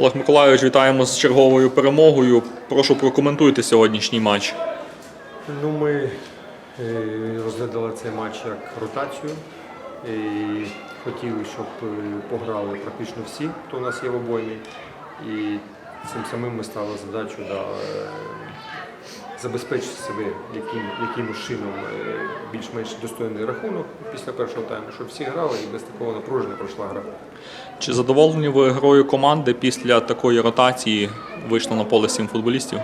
Олег Миколайович, вітаємо з черговою перемогою. Прошу прокоментуйте сьогоднішній матч. Ну, ми е, розглядали цей матч як ротацію і хотіли, щоб е, пограли практично всі, хто у нас є в обоймі. І цим самим ми стали задачу да, е, забезпечити себе яким, якимось чином е, більш-менш достойний рахунок після першого тайму, щоб всі грали і без такого напруження пройшла гра. Чи задоволені ви грою команди після такої ротації вийшло на поле сім футболістів?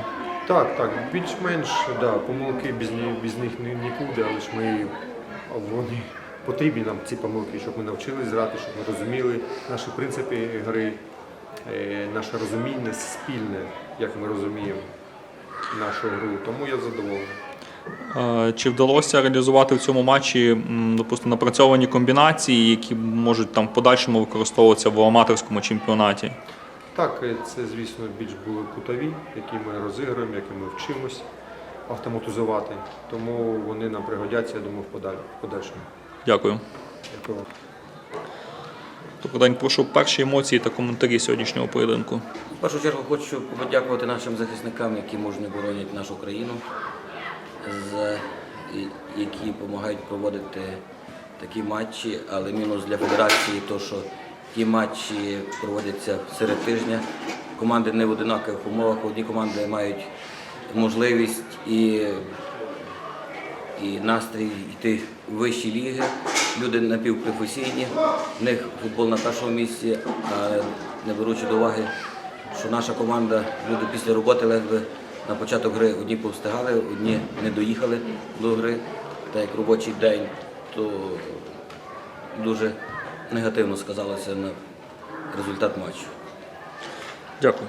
Так, так, більш-менш да, помилки без, без них нікуди, але ж ми вони потрібні нам ці помилки, щоб ми навчились грати, щоб ми розуміли наші принципи гри, е, наше розуміння спільне, як ми розуміємо нашу гру. Тому я задоволений. Е, Чи вдалося реалізувати в цьому матчі, допустимо, напрацьовані комбінації, які можуть там в подальшому використовуватися в аматорському чемпіонаті? Так, е, це, звісно, більш були кутові, які ми розіграємо, які ми вчимось автоматизувати. Тому вони нам пригодяться, я думаю, в в подальшому. Дякую. Дякую. Добрий прошу перші емоції та коментарі сьогоднішнього поєдинку. В першу чергу хочу подякувати нашим захисникам, які мужньо боронять нашу країну, які допомагають проводити такі матчі, але мінус для федерації, то що ті матчі проводяться серед тижня. Команди не в одинакових умовах. Одні команди мають можливість і і настрій йти в вищі ліги. Люди напівпрофесійні, в них футбол на першому місці, не беручи до уваги, що наша команда, люди після роботи ледве на початок гри одні повстигали, одні не доїхали до гри, так як робочий день, то дуже негативно сказалося на результат матчу. Дякую.